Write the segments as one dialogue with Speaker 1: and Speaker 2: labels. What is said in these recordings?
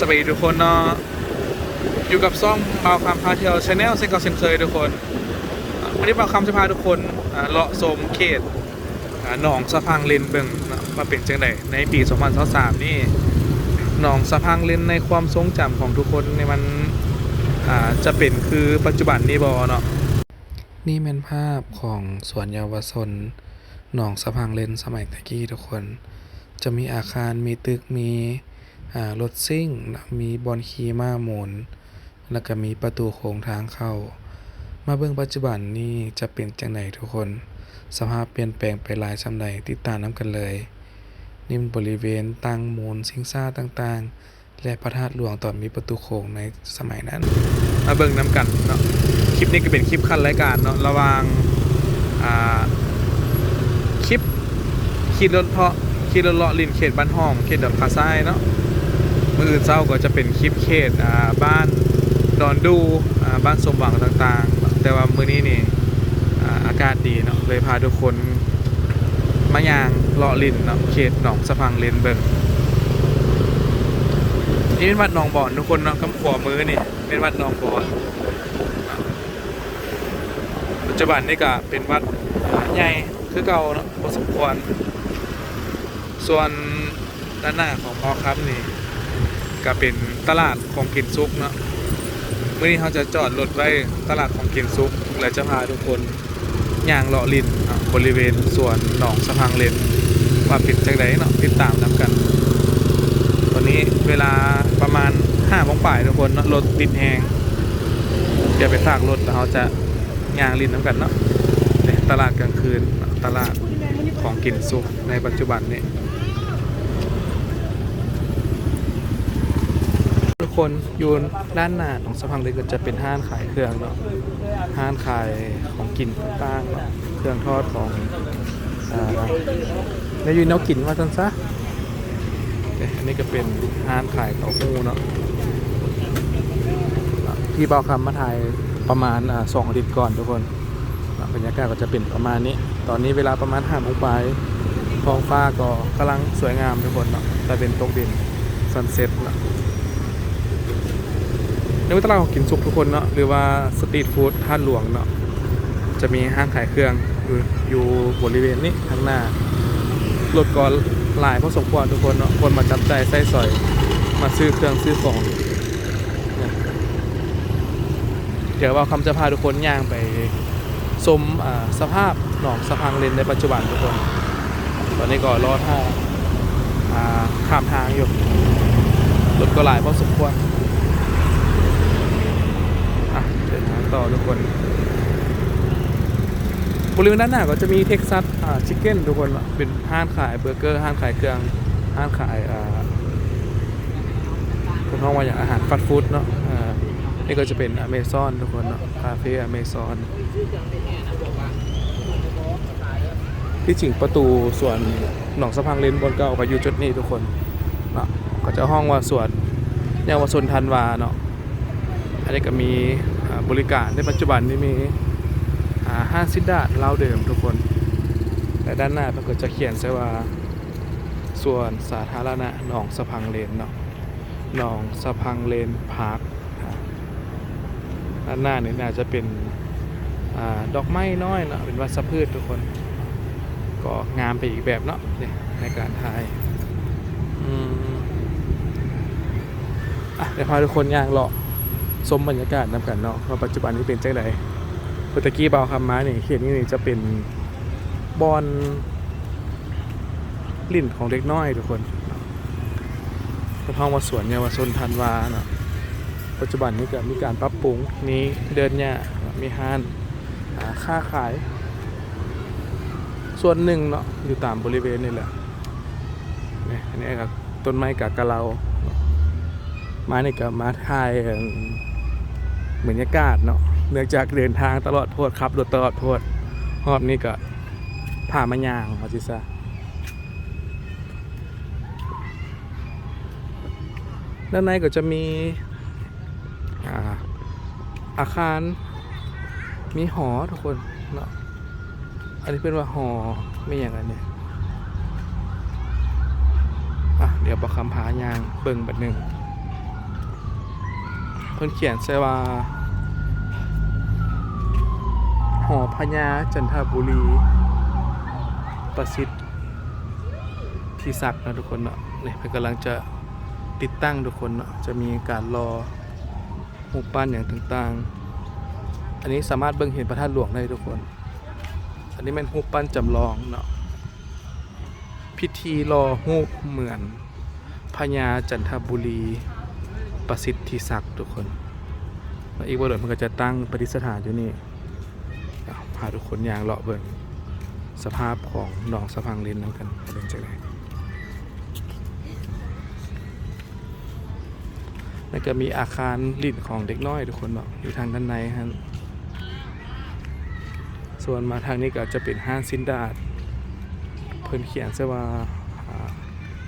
Speaker 1: สวัสดีทุกคนเนาะอยู่กับซ่องเบาคำพาเที่ยวชาแนลเซนเกาเซนเคยทุกคนอันนี้เบาคำจะพาทุกคนเลาะชมเขตหนองสะพังเลนเบิงเนาเป็นจังไดในปี2023นี่หนองสะพังเลนในความทรงจำของทุกคนในมันจะเป็นคือปัจจุบันนี้บอเนาะนี่เป็นภาพของสวนเยาวชนหนองสะพังเลนสมัยตะกี้ทุกคน จะมีอาคารมีตึกมี รถซิ่ง มีบอลขี่ม้าหมุน แล้วก็มีประตูโค้งทางเข้า มาเบิ่งปัจจุบันนี้จะเป็นจังไดทุกคน สภาพเปลี่ยนแปลงไปหลายสำใดติดตามน้ำกันเลยนี่มบริเวณตั้งมูลสิงซ่าต่างๆ และพระธาตุหลวงตอนมีประตูโค้งในสมัยนั้น มาเบิ่งน้ำกันเนาะ คลิปนี้ก็เป็นคลิปขั้นรายการเนาะ ระว่างคลิปขี่รถเพาะขี่รถเลาะลินเขตบ้านห้องเขตดอนคาซ้ายเนาะ มื่ออื่นเช้าก็จะเป็นคลิปเขตบ้านดอนดูบ้านสมหวังต่างๆ แต่ว่ามื้อนี้นี่อากาศดีเนาะเลยพาทุกคนมายางเลาะลินเนาะเขตหนองสะพังเลนเบิงนี่เป็นวัดหนองบ่อนทุกคนเนาะคำขวามือนี่เป็นวัดหนองบ่อนปัจจุบันนี่ก็เป็นวัดใหญ่คือเก่าเนาะพอสมควรส่วนด้านหน้าของพอครับนี่ ก็เป็นตลาดของกินซุกเนาะเมื่อนี้เขาจะจอดรถไว้ตลาดของกินซุก และจะพาทุกคนย่างเลาะลินเนาะบริเวณส่วนหนองสะพังเลนว่าป็นจังไดเนาะติดตามนำกัน ตอนนี้เวลาประมาณ5โมงป่ายทุกคนเนาะรถติดแหงเดี๋ยวไปฝากรถแล้วเขาจะย่างลินน้ำกันเนาะเนี่ยตลาดกลางคืนตลาดของกินซุกในปัจจุบันนี้ ทุก คนอยู่ด้านหน้าของสะพังเลยก็จะเป็นห้างขายเครื่องเนาะห้างขายของกินต่างๆเนาะเครื่องทอดของอ่าแล้วอยู่แนวกินว่าจันซะอันนี้ก็เป็นห้างขายเต้าหู้เนาะที่เบาคำมาถ่ายประมาณสองอาทิตย์ก่อนทุกคนบรรยากาศก็จะเป็นประมาณนี้ ตอนนี้เวลาประมาณห้าโมงปลายท้องฟ้าก็กำลังสวยงามทุกคนเนาะแต่เป็นตกดินซันเซ็ตเนาะในตลาดของกินสุกทุกคนเนาะหรือว่าสตรีทฟู้ดท่านหลวงเนาะจะมีห้างขายเครื่องอยู่อยู่บริเวณนี้ข้างหน้ารถก็หลายพอสมควรทุกคนเนาะคนมาจับใจายไส้สอยมาซื้อเครื่องซื้อของเดี๋ยวว่าคำจะพาทุกคนย่างไปชมสภาพหนองสะพังเลนในปัจจุบันทุกคน ตอนนี้ก็รอท่าข้ามทางอยู่รถก็หลายพอสมควร อะเดินทาง ต่อทุกคน บริเวณด้านหน้าก็จะมีเท็กซัสอ่าชิคเก้นทุกคนอะเป็นห้างขายเบอร์เกอร์ห้างขายเครื่องห้างขายอ่าเป็นห้องว่าอย่างอาหารฟาสต์ฟู้ดเนาะอ่านี่ก็จะเป็นอเมซอนทุกคนเนาะคาเฟ่อเมซอนที่จริงประตูส่วนหนองสะพังเลนบนเก่าไปอยู่จุดนี้ทุกคนเนาะก็จะห้องว่าส่วนเยาวชนทันวาเนาะอันนี้ก็มี บริการในปัจจุบันนี้มีห้าสิดดาทเล่าเดิมทุกคนแต่ด้านหน้ามันก็จะเขียนใช่ว่าส่วนสาธารณะหนองสะพังเลนเนาะหนองสะพังเลนพาร์คด้านหน้านี่น่าจะเป็นอดอกไม้น้อยเนาะเป็นวัชพืชทุกคน ก็งามไปอีกแบบเนาะเนี่ยในการถ่ายอืมอะเดี๋ยวพาทุกคนย่างเลาะ ชมบรรยากาศนำกันเนาะว่าปัจจุบันนี้เป็นจังไดเมื่อตะกี้เบาคำม้านี่ยเขตนี้นี่จะเป็นบอนลิ่นของเด็กน้อยทุกคนก็ท้องว่าสวนเยาวชนทันวาเนาะปัจจุบันนี้ก็มีการปรับปรุงนี้เดินเนี่ยมีห้านอ่าค้าขาย ส่วนหนึ่งเนาะอยู่ตามบริเวณนี่แหละนี่อันนี้กับต้นไม้กากะเลามานี่ก็มาถ่าย บรรยากาศเนาะเนื่องจากเดินทางตลอดโทษครับรถตลอดโทษรอบนี้ก็พามายางมาจิซะด้านในก็จะมีอาอาคาร มีหอทุกคนเนาะอันนี้เป็นว่าหอไม่อย่างไรเนี่ยอะเดี๋ยวประคำพายางเบิ่งบัดหนึ่ง เพิ่นเขียนใส่ว่า หอพญาจันทบุรี ประสิทธิ์ที่ศักดิ์นะทุกคนเนาะเนี่ยเพิ่นกำลังจะติดตั้งทุกคนเนาะจะมีการรอหูปั้นอย่างต่างๆ อันนี้สามารถเบิ่งเห็นพระธาตุหลวงได้ทุกคน อันนี้เป็นหูปั้นจำลองเนาะพิธีรอหูเหมือนพญาจันทบุรี ประสิทธิศักดิ์ทุกคนแล้วอีกวันเดือนมันก็จะตั้งปฏิสถานอยู่นี่พาทุกคนยางเลาะเบิ่งสภาพของหนองสะพังเลนน้ำกันเป็นจังไดแล้วก็มีอาคารลิ่นของเด็กน้อยทุกคนเนาะอยู่ทางด้านในฮะส่วนมาทางนี้ก็จะเป็นห้างซินดาดเพิ่นเขียนซะว่า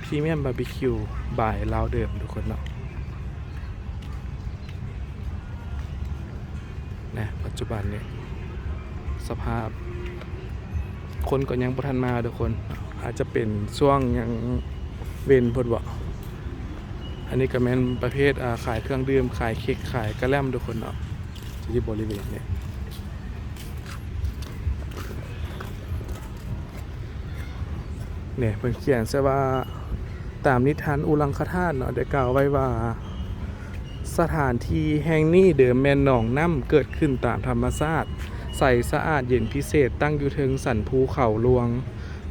Speaker 1: พรีเมียมบาร์บีคิวบ่ายลาวเดิมทุกคนเนาะ จุบันเนี่ยสภาพ คนก็ยังประทันมาทุกคน อาจจะเป็นช่วงยังเวนพดวะอันนี้ก็แม่นประเภทอ่าขายเครื่องดื่มขายเค้กขายกระแลมทุกคนเนาะที่บริเวณเนี่ยเนี่ยเพิ่นเขียนซะว่าตามนิทานอุลังคธาตุเนาะได้กล่าวไว้ว่า สถานที่แห่งนี้เดิมแม่นหนองน้ำเกิดขึ้นตามธรรมชาติใสสะอาดเย็นพิเศษตั้งอยู่เทิงสันภูเขาลวง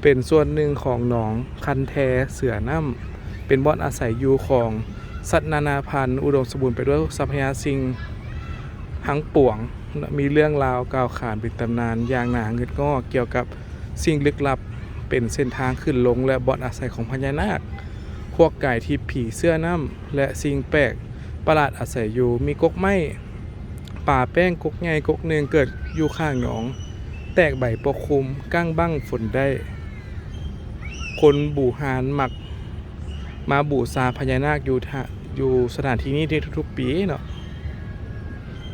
Speaker 1: เป็นส่วนหนึ่งของหนองคันแทเสือน้ำเป็นบ่อนอาศัยอยู่ของสัตว์นานาพันธุ์อุดมสมบูรณ์ไปด้วยทรัพยาสิ่งทั้งปวงมีเรื่องราวกล่าวขานเป็นตำนานอย่างหนาเงึดงอเกี่ยวกับสิ่งลึกลับเป็นเส้นทางขึ้นลงและบ่อนอาศัยของพญานาค พวกไก่ที่ผีเสื้อน้ำและสิ่งแปลก ประหลาดอาศัยอยู่ มีกกไม้ป่าแป้งกกใหญ่กกหนึ่งเกิดอยู่ข้างหนอง แตกใบปกคลุมก้างบั้งฝนได้ คนบูหานหมัก มาบูชาพญานาคอยู่ทะอยู่สถานที่นี้ทุกๆปีเนาะ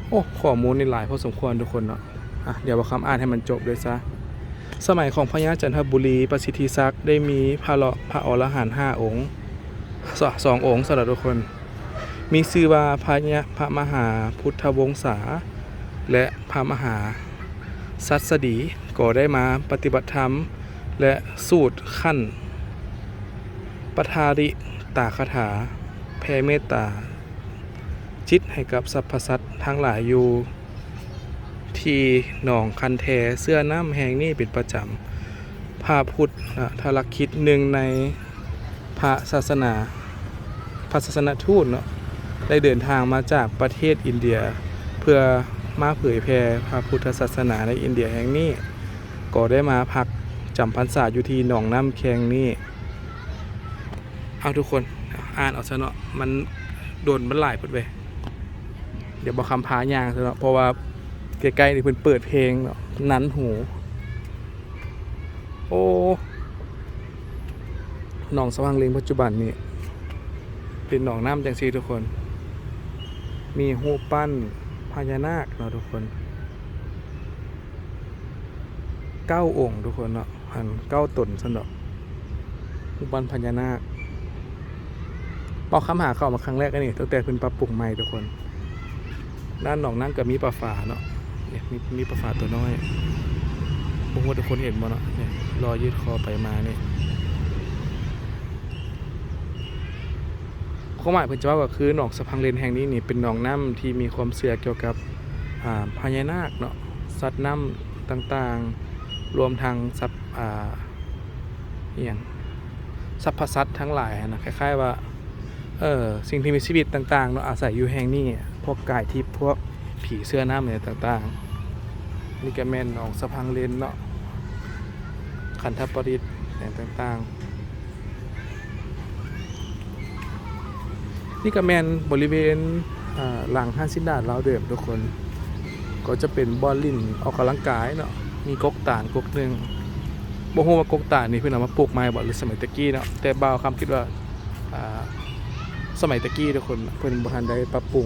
Speaker 1: โอ้ข้อมูลนี่หลายพอสมควรทุกคนเนาะอะเดี๋ยวว่าคำอ่านให้มันจบเลยซะสมัยของพญาจันทบุรีประสิทธิศักดิ์ได้มีพระเลาะพระอรหันต์ห้าองค์สสององค์สำหรับทุกคน มีชื่อว่าพระยะพระมหาพุทธวงศา และพระมหาสัสดีก็ได้มาปฏิบัติธรรม และสูตรขั้นปทาริตาคาถา แผ่เมตตา จิตให้กับสรรพสัตว์ทั้งหลายอยู่ ที่หนองคันแทเสื้อน้ำแหงนี่เป็นประจำพระพุทธทรคิดหนึ่งในพระศาสนาพระศาสนทูตเนาะ ได้เดินทางมาจากประเทศอินเดีย เพื่อมาเผยแพร่พระพุทธศาสนาในอินเดียแห่งนี้ ก็ได้มาพักจำพรรษาอยู่ที่หนองน้ำแคงนี่เอาทุกคนอ่านเอาซะเนาะมันโดนมันหลายเปิดไปเดี๋ยวบอกคำพายางซะเนาะเพราะว่าใกล้ๆนี่เพิ่นเปิดเพลงเนาะนั้นหู โอ้หนองสว่างเลงปัจจุบันนี่เป็นหนองน้ำจังซีทุกคน มีหูปั้นพญานาคเนาะทุกคนเก้าองค์ทุกคนเนาะหันเก้าตนสนอกหูปั้นพญานาคปอกคำหาเข้ามาครั้งแรกกันนี่ตั้งแต่เพิ่นปรับปรุงใหม่ทุกคน ด้านหนองนั่งก็มีปลาฝาเนาะเนี่ยมีมีปลาฝาตัวน้อยผมว่าทุกคนเห็นบ่เนาะเนี่ยรอยืดคอไปมาเนี่ย ความหมายเพิ่นจะว่าก็คือหนองสะพังเลนแห่งนี้นี่เป็นหนองน้ำที่มีความเชื่อเกี่ยวกับอ่าพญานาคเนาะสัตว์น้ำต่างๆ รวมทั้งสัตว์อ่าอย่างสรรพสัตว์ทั้งหลายนะคล้ายๆว่าเออสิ่งที่มีชีวิตต่างๆเนาะอาศัยอยู่แห่งนี้พวกกายทิพย์พวกผีเสื้อน้ำเนี่ยต่างๆนี่ก็แม่นหนองสะพังเลนเนาะขันธปริตอย่งต่างๆ นี่ก็แมนบริเวณหลังห้างสินดาดเราเดิมทุกคน ก็จะเป็นบอลลินออกกำลังกายเนาะมีกกตาลกกหนึ่งบ่ฮู้ว่ากกตาลนี่เพิ่นเอามาปลูกใหม่บ่หรือสมัยตะกี้เนาะแต่บ่าวคำคิดว่าสมัยตะกี้ทุกคนเพิ่นบ่ทันได้ปรับปรุง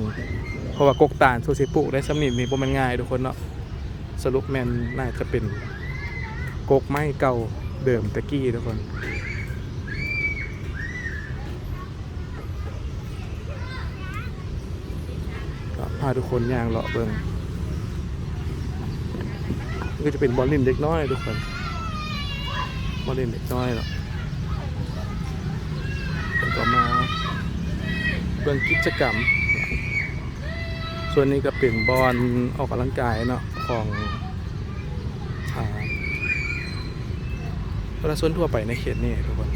Speaker 1: เพราะว่ากกตาลโซสิปลูกได้สำนิดนี่บ่แม่นง่ายทุกคนเนาะสรุปแม่นน่าจะเป็นกกไม้เก่าเดิมตะกี้ทุกคน พาทุกคนย่างเลาะเบิงก็จะเป็นบอลลินเด็กน้อยทุกคนบอลลินเด็กน้อยเนาะแล้วก็มาเบิ่งกิจกรรม ส่วนนี้ก็เป็นบอลออกกำลังกายเนาะของอ่าประชาชนทั่วไปในเขตนี้ทุกคน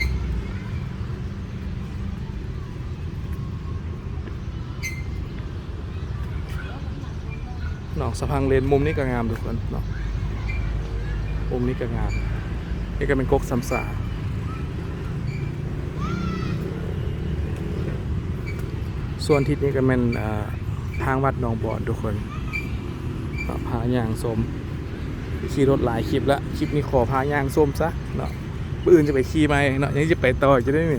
Speaker 1: หนองสะพังเลนมุมนี้ก็งามทุกคนเนาะมุมนี้ก็งามนี่ก็เป็นกกสำสาส่วนทิศนี้ก็เป็นทางวัดหนองบอนทุกคนก็พาย่างสมขี่รถหลายคลิปละคลิปนี้ขอพาย่างส้มซะเนาะปือื่นจะไปขี่ไหมเนาะยังจะไปต่อจะได้ไหม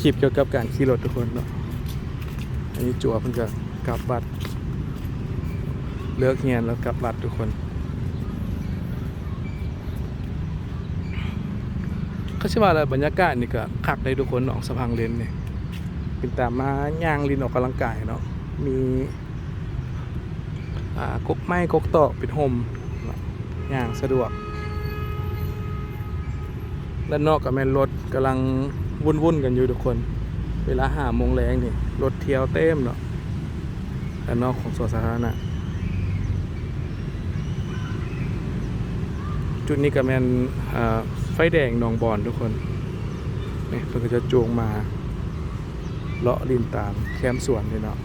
Speaker 1: คลิปเกี่ยวกับการขี่รถทุกคนเนาะอันนี้จั่วเพิ่งจะกลับวัด เลิกเรียนแล้วกลับบัดทุกคนเขาชื่อว่าอะไรบรรยากาศนี่ก็คักเลยทุกคนหนองสะพังเลนเนี่ยเป็นตามมาย่างลินออกกำลังกายเนาะมีอ่ากกไม้กกตอกเป็นโฮมย่างสะดวกด้านนอกกับแม่นรถกำลังวุ่นๆกันอยู่ทุกคน เวลาหาโมงแรงนี่รถเที่ยวเต็มเนาะด้านนอกของสวนสาธารณะ จุดนี้ก็แมนอ่าไฟแดงหนองบอนทุกคนนี่เพิ่นก็จะจูงมาเลาะริมตามแคมสวนนี่เนาะ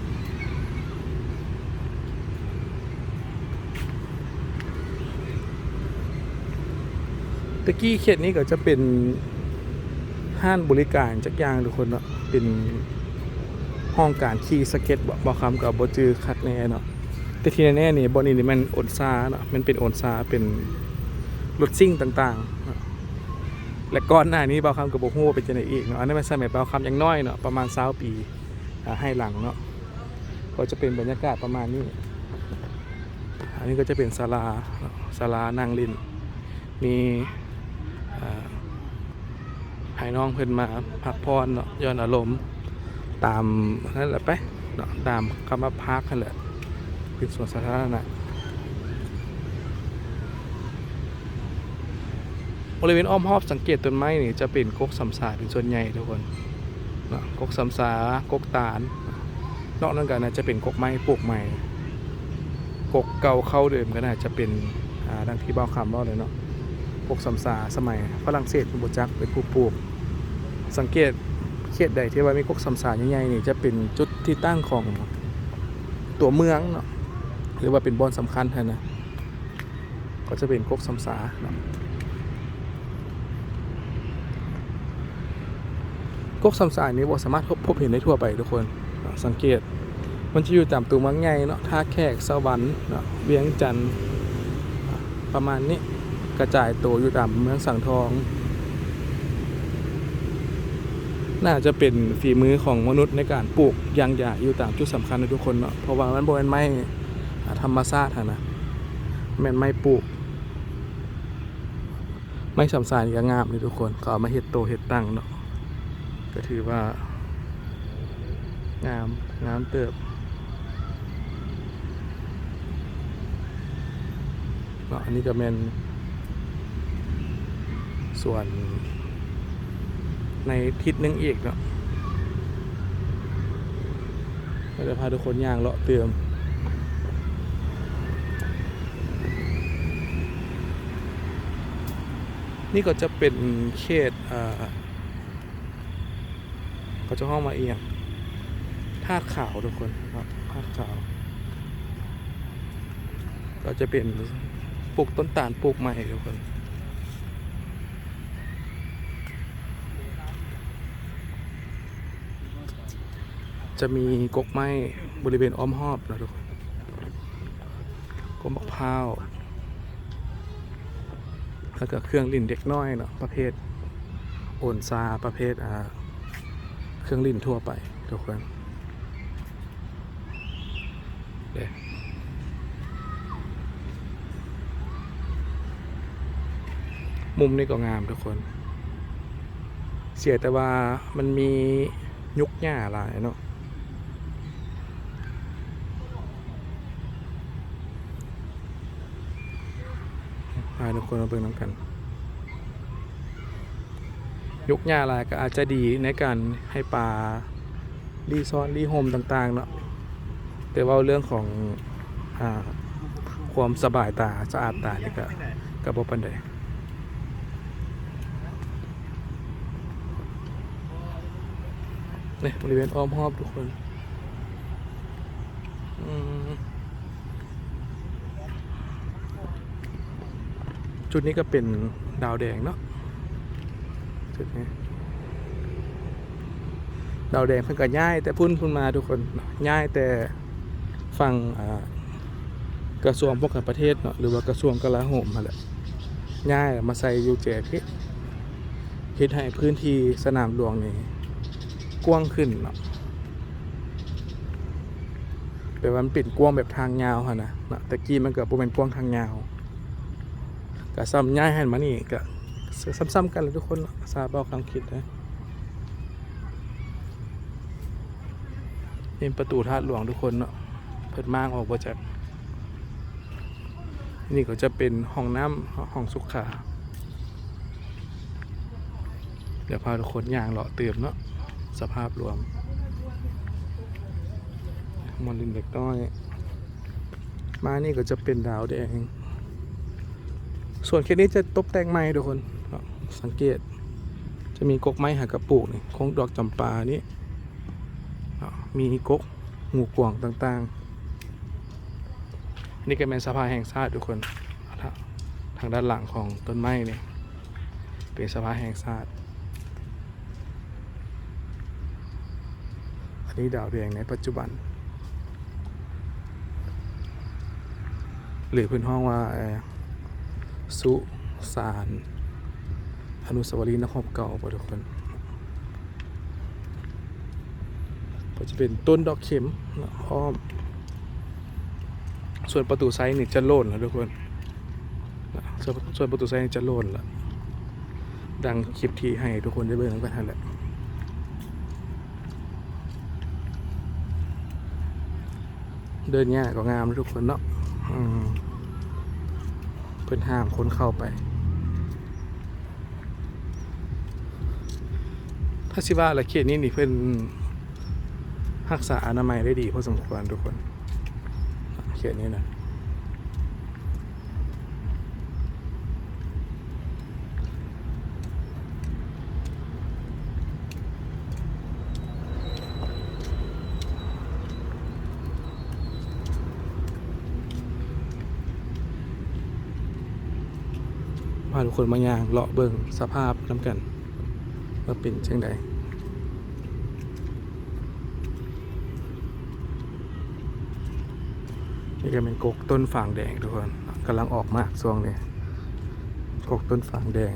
Speaker 1: ตะกี้เขตนี้ก็จะเป็นห้านบริการจักยางทุกคนเนาะเป็นห้องการขี่สเก็ตบ่บ่คำกับบอจือคัดแน่เนาะแต่ที่แน่ๆนี่บอนนี้นี่มันโอนซาเนาะมันเป็นโอนซาเป็น รถซิ่งต่างๆ และก่อนหน้านี้เบาคำกับโบฮู้เป็นจังไดอีกเนาะอันนั้นเป็นสมัยเบาคำยังน้อยเนาะประมาณ20ปีอ่าให้หลังเนาะก็จะเป็นบรรยากาศประมาณนี้ อันนี้ก็จะเป็นศาลาศาลานั่งลินมีอ่าให้น้องเพิ่นมาพักผ่อนเนาะย้อนอารมณ์ตามนั่นแหละไปเนาะตามคำว่าพักนั่นแหละเป็นสวนสาธารณะ บริเวณอ้อมรอบสังเกตต้นไม้นี่จะเป็นกกสำสาเป็นส่วนใหญ่ทุกคนนะกกสำสากกตาลนอกนั้นก็น่าจะเป็นกกไม้ปลูกใหม่ กกเก่าเข้าเดิมก็น่าจะเป็นอ่าดังที่บ้าคำบอกเลยเนาะกกสำสาสมัยฝรั่งเศสเป็นบุจักเป็นผู้ปลูก สังเกตเขตใดที่ว่ามีกกสำสาใหญ่ๆนี่จะเป็นจุดที่ตั้งของตัวเมืองเนาะหรือว่าเป็นบอนสำคัญนนะก็จะเป็นกกสำสาเนาะ กกสำสายนี้บ่สามารถพบเห็นได้ทั่วไปทุกคนสังเกต มันจะอยู่ตามตัวมืองใหญ่เนาะท่าแขกสวรรค์เนาะเวียงจันทร์ประมาณนี้กระจายตัวอยู่ตามเมืองสังทอง น่าจะเป็นฝีมือของมนุษย์ในการปลูกยางหญ้าอยู่ตามจุดสำคัญในทุกคนเนาะเพราะว่ามันบ่แม่นไม้อ่ธรรมชาตินะแม่นไม้ปลูกไม้สำสายนี่ก็งามเลยทุกคนก็เอามาเฮ็ดโตเฮ็ดตั้งเนาะ ก็ถือว่า งาม งามเติบเนาะอันนี้ก็เป็นส่วน ในทิศนึงอีกเนาะก็จะพาทุกคนย่างเลาะเติมนี่ก็จะเป็นเขตอ่า เขาจะห้องมาเอียงธาตุขาวทุกคนครับธาตุขาว ก็จะเป็นปลูกต้นตาลปลูกใหม่ทุกคนจะมีกกไม้บริเวณอ้อมรอบนะทุกคนกกมะพร้าวแล้วก็เครื่องลิ่นเด็กน้อยเนาะประเภทโอนซาประเภทอ่า เครื่องลิ้นทั่วไปทุกคนเดี๋ยวมุมนี้ก็งามทุกคน เสียแต่ว่ามันมียุกหญ้าหลายเนาะไปทุกคนมาเบิ่งน้ำกัน ยกหญ้าลายก็อาจจะดีในการให้ปลารีซอนรีโฮมต่างๆเนาะแต่ว่าเรื่องของอความสบายตาสะอาดตานี่ก็ก็บ่ปานใดนี่บริเวณอ้อมรอบทุกคนจุดนี้ก็เป็นดาวแดงเนาะ จุดนี้ดาวแดงเพิ่นก็ย้ายแต่พุ่นพุ่นมาทุกคนย้ายแต่ฝั่งกระทรวงป้องกันประเทศเนาะหรือว่ากระทรวงกลาโหมมาแหละย้ายมาใส่ยู่แจกเฮ็ดให้พื้นที่สนามหลวงนี่กว้างขึ้นเนาะแปลว่ามันป็นกว้างแบบทางยาวหั่นนะนะแต่กี้มันก็บ่แม่นกว้างทางยาวก็ซ้ำย้ายให้มานี่ก็ ซ้ำๆกันเลยทุกคนเนาะซาบอกความคิดนะเป็นประตูธาตุหลวงทุกคนเนาะเปิดมางออกมาจากนี่ก็จะเป็นห้องน้ำห้องสุขา เดี๋ยวพาทุกคนย่างเลาะเติมเนาะสภาพรวมมอนดินเด็กน้อย มานี่ก็จะเป็นดาวแดง ส่วนเคสนี้จะตกแต่งไม้ทุกคน สังเกต จะมีกกไม้หักกระปุกนี่คงดอกจำปานี่อ่ามีกกงูกวางต่างๆ นี่ก็เป็นสภาแห่งชาติทุกคนทางด้านหลังของต้นไม้เนี่ยเป็นสภาแห่งชาติอันนี้ดาวเรืองในปัจจุบัน หรือพื้นห้องว่าสุสาน อนุสาวรีย์นครเก่าบ่ทุกคนก็จะเป็นต้นดอกเข็มนะอ้อม ส่วนประตูไซน์นี่จะโล่นแล้วทุกคนนะส่วนส่วนประตูไซน์นี่จะโล่นแล้วดังคลิปที่ให้ทุกคนได้เบิ่งกันทันแหละเดินเนี่ยากก็งามทุกคนเนาะเพิ่นห้ามคนเข้าไป ถ้าสิว่าละเขตนี้นี่เพิ่นรักษาอนามัยได้ดีพอสมควรทุกคนเขตนี้นะพาทุกคนมาย่างเลาะเบิ่งสภาพน้ำกัน ว่าเป็นเช่นใดนี่ก็เป็นกกต้นฝางแดงทุกคนกำลังออกมากช่วงนี้กกต้นฝางแดง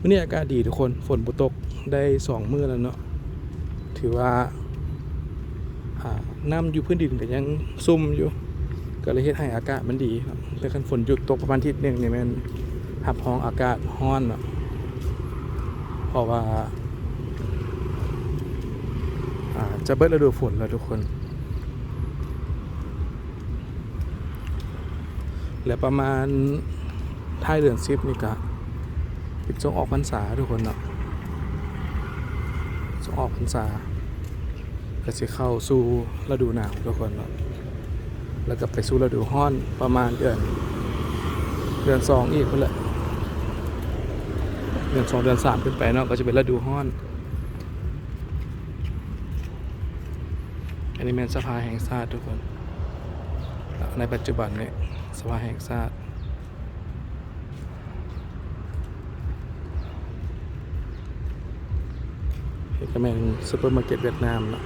Speaker 1: วันนี้อากาศดีทุกคนฝนบุตก ได้สองมื้อแล้วเนาะถือว่าน้ำอยู่พื้นดินก็ยังซุ่มอยู่ ก็เลยเฮ็ดให้อากาศมันดีครับแต่คันฝนหยุดตกประมาณทิศนึงเนี่ยมันหับห้องอากาศร้อนเนาะเพราะว่าจะเบิดฤดูฝนแล้วทุกคน และประมาณท้ายเดือนซิบนี่ก็เป็นช่วงออกพรรษาทุกคนเนาะ ออกพรรษาก็จะเข้าสู่ฤดูหนาวทุกคนเนาะแล้วก็ไปสู่ฤดูร้อนประมาณเดือน เดือนสองอีกคนละเดือนสองเดือนสามขึ้นไปเนาะก็จะเป็นฤดูร้อน อันนี้เป็นสภาแห่งชาติทุกคน ในปัจจุบันเนี่ยสภาแห่งชาติ นี่ ก็เป็นซูเปอร์มาร์เก็ตเวียดนามเนาะ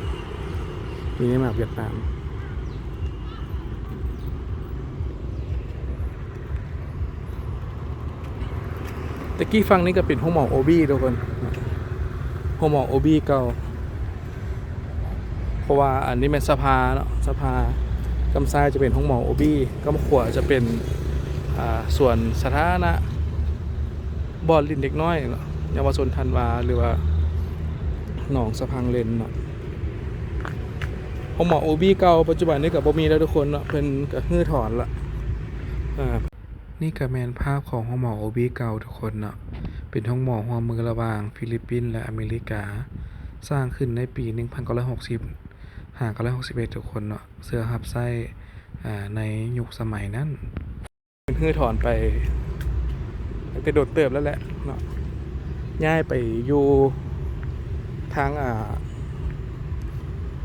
Speaker 1: มีในมาเวียดนามตะกี้ฟังนี่ก็เป็นห้องหมอโอบีทุกคนห้องหมอโอบีเก่าเพราะว่าอันนี้เป็นสภาเนาะสภากำซ้ายจะเป็นห้องหมอโอบีกำขวาจะเป็นส่วนสาธารณะบอลลินเด็กน้อยเนาะเยาวชนทันวาหรือว่า หนองสะพังเลนเนาะห้องหมอโอบี้เก่าปัจจุบันนี้กับบ่มีแล้วทุกคนเนาะเพิ่นก็ฮื้อถอนละอ่านี่ก็แมนภาพของห้องหมอโอบี้เก่าทุกคนเนาะเป็นห้องหมอหัวมือระหว่างฟิลิปปินส์และอเมริกา สร้างขึ้นในปี 1960หา961ทุกคนเนาะเสื้อหับไส้อ่าในยุคสมัยนั้นเป็นฮื้อถอนไปตั้งแต่โดดเติบแล้วแหละเนาะย้ายไปอยู่ ทางอ่า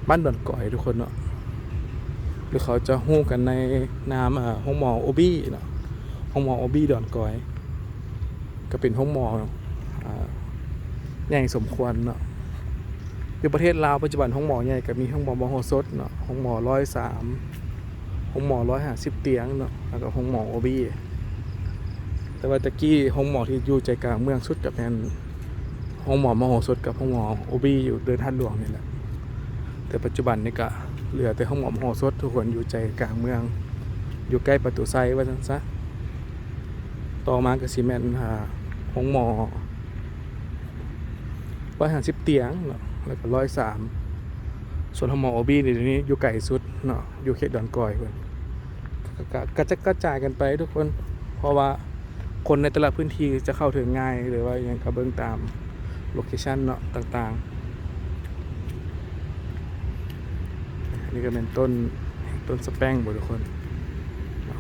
Speaker 1: บ้านดอนก่อยทุกคนเนาะหรือเขาจะฮู้กันในนามอ่าห้องหมอโอบี้เนาะห้องหมอโอบี้ดอนก่อย ก็เป็นห้องหมออ่าใหญ่สมควรเนาะอยู่ประเทศลาวปัจจุบันห้องหมอใหญ่ก็มีห้องหมอมโหสถเนาะห้องหมอร้อยสามห้องหมอร้อยห้าสิบเตียงเนาะแล้วก็ห้องหมอโอบี้แต่ว่าตะกี้ห้องหมอที่อยู่ใจกลางเมืองสุดกับแมน ห้องหมอมโหสถกับห้องหมอโอบี้อยู่เดินท่านหลวงนี่แหละแต่ปัจจุบันนี่ก็เหลือแต่ห้องหมอมโหสถทุกคนอยู่ใจกลางเมือง อยู่ใกล้ประตูไซว่าจังซะต่อมาก็ซีเมนหาห้องหมอร้อยห้าสิบเตียงเนาะแล้วก็ร้อยสามส่วนห้องหมอโอบีนี่เดี๋ยวนี้อยู่ไกลสุดเนาะอยู่เขตดอนกอยเพิ่นก็ก็กระจายกระจายกันไปทุกคนเพราะว่าคนในแต่ละพื้นที่จะเข้าถึงง่ายหรือว่าอย่างกับเบิ่งตาม โลเคชันเนาะต่างๆ อันนี้ก็เป็นต้นต้นสแปงบ่ทุกคน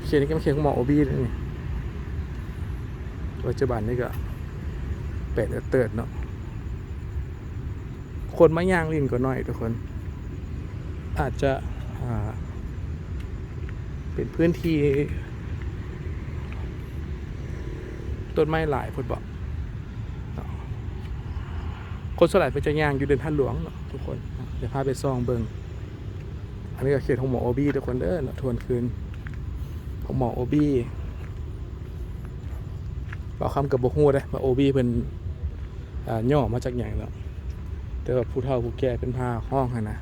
Speaker 1: เขียนนี่ก็เขียนของหมอโอบีเลยนี่ปัจจุบันนี่ก็เป็ดเติร์ดเนาะคนมาย่างลินก็น้อยทุกคน อาจจะเป็นพื้นที่ต้นไม้หลายพดบอก คนสวนใหลายเป็นจะย่างอยู่เดินท่านหลวงเนาะทุกคนเดี๋ยวพาไปซองเบิงอันนี้ก็เขตของหมอโอบี้ทุกคนเด้อเนาะทวนคืนของหมอโอบี้บอกคำกับบกฮู้ได้มาโอบี้เป็นอ่าย่อมาจากอย่างเนาะแต่ว่าผู้เฒ่าผู้แก่เป็นพาห้องหันนะ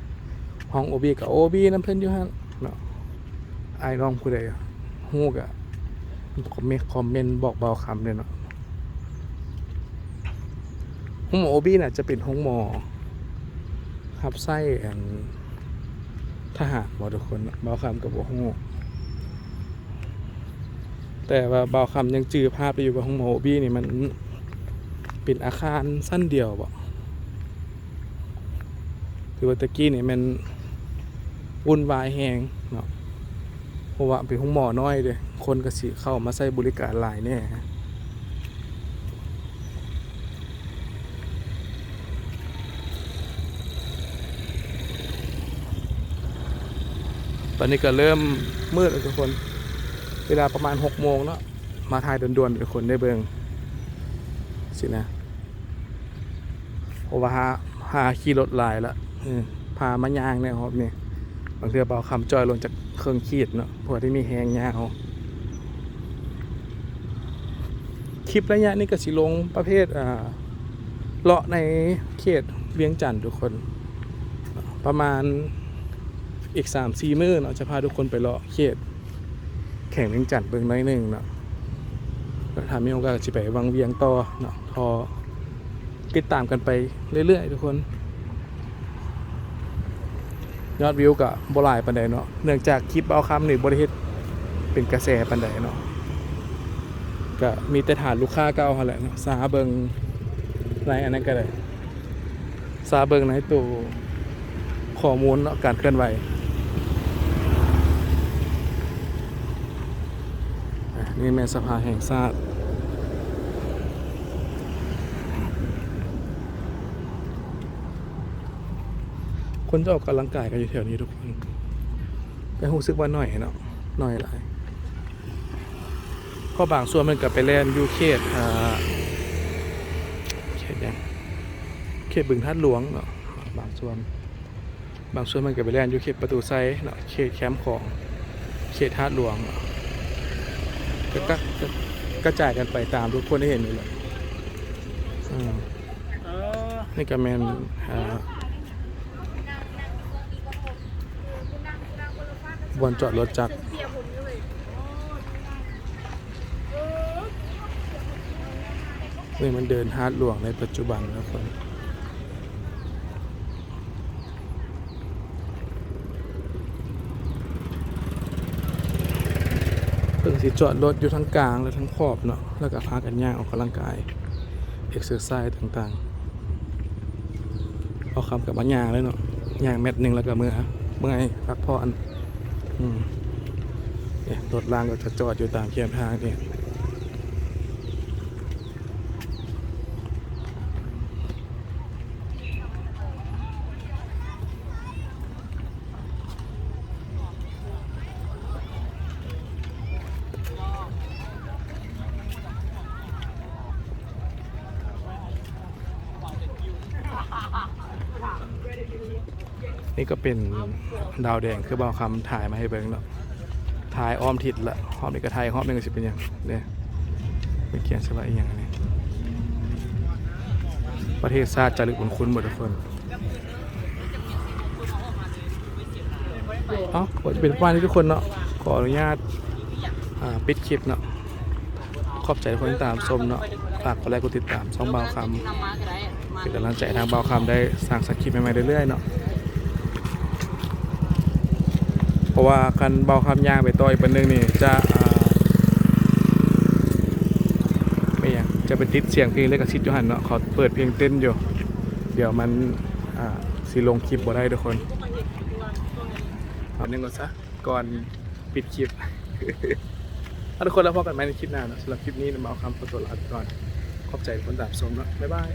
Speaker 1: ห้องโอบี้กับโอบี้น้ำเพิ่นอยู่ฮะเนาะไอ้น้องผู้ใดฮู้กะคอมเมนต์คอมเมนต์บอกเบาคำเลยเนาะ ห้องหมอโอบี้น่ะจะเป็นห้องหมอขับไส้อันทหารบอทุกคนเบาคำกับบ่ฮู้แต่ว่าบาคำยังจือภาพไปอยู่กับห้องหมอบี้นี่มันเป็นอาคารสั้นเดียวบ่คือว่าตะกี้นี่มันวุ่นวายแฮงเนาะเพราะว่าเป็นห้องหมอน้อยเด้คนก็สิเข้ามาใช้บริการหลายแน่ ตอนนี้ก็เริ่มมืดแล้วทุกคน เวลาประมาณหกโมงเนาะมาถ่ายด่วนๆทุกคนได้เบิงสินะเพราะว่าหาหาขี่รถลายละพามายางเนี่ยครับนี่บางเทือเบาคำจอยลงจากเครื่องขีดเนาะพว่าที่มีแหงยาวคลิประยะนี้ก็สิลงประเภทอ่าเลาะในเขตเวียงจันทร์ทุกคน ประมาณ อีกสามสี่มื้อเนาะจะพาทุกคนไปเลาะเขตแข่งเวียงจันทร์เบิ่งหน้อยหนึ่งเนาะแล้วถามีโอกาสก็สิไปวังเวียงต่อเนาะทอติดตามกันไปเรื่อยๆทุกคน ยอดวิวกับบลายปันใดเนาะเนื่องจากคลิปเอาคำหนึ่งบริเฮ็ดเป็นกระแสปันใดเนาะก็มีแต่ฐานลูกค้าเก่าแหละเนาะซาเบิงในอันนั้นก็ได้ซาเบิงในตัวข้อมูลเนาะการเคลื่อนไหว อะ นี่แม่สภาแห่งชาติคนจะออกกำลังกายกันอยู่แถวนี้ทุกคนแต่รู้สึกว่าหน่อยเนาะหน่อยหลายเพราะบางส่วนมันกับไปแลนยูเขตอ่าเขตยังเขตบึงท่าหลวงเนาะบางส่วน บางส่วนมันกับไปแลนยูเขตประตูไซเนาะเขตแคมป์ของเขตท่าหลวงเนาะ ก็ก็ก็กระจายกันไปตามทุกคนได้เห็นอยู่เลยอืมนี่ก็แมนอ่าบนจอดรถจักรนี่มันเดินฮาร์ดหลวงในปัจจุบันนะคน พิ่งสิจอดรถอยู่ทั้งกลางและทั้งขอบเนาะแล้วก็พากันย่างออกกำลังกายเอ็กซ์เซอร์ไซส์ต่างๆเอาคำกับมาย่างเลยเนาะย่างเม็ดหนึ่งแล้วก็เมื่อเมื่อยพักผ่อนอืมเนี่ยรถรางก็จะจอดอยู่ตามเคียงทางนี่ นี่ก็เป็นดาวแดงคือเบาคำถ่ายมาให้เบิ่งเนาะถ่ายอ้อมทิศละอ้อมนี่ก็ถ่ายอ้อมนี่ก็สิเป็นยังเนี่ยไม่เขียนสบายอย่างนี้ประเทศชาติจารึกบุญคุณหมดทุกคนเอ้าจะเป็นประมาณนี้ทุกคนเนาะขออนุญาตปิดคลิปเนาะขอบใจทุกคนที่ตามชมเนาะฝากกดไลค์กดติดตามช่องเบาคำเป็นกำลังใจทางเบาคำได้สร้างสคริปต์ใหม่ๆเรื่อยๆเนาะ เพราะว่าคันเบาคำยางไปต่ออีกเป็นหนึ่งนี่จะไม่ย่างจะไปติดเสียงเพลงเล็กกับซิดยูหันเนาะขาเปิดเพลงเต้นอยู่ เดี๋ยวมันสิลงคลิปบ่ได้ทุกคนเอาหนึ่งก่อนซะก่อนปิดคลิปเอาทุกคนแล้วพบกันใหม่ในคลิปหน้านะสำหรับคลิปนี้เบาคำขอตัวลาไปก่อน ขอบใจทุกคนตามชมนะบ๊ายบาย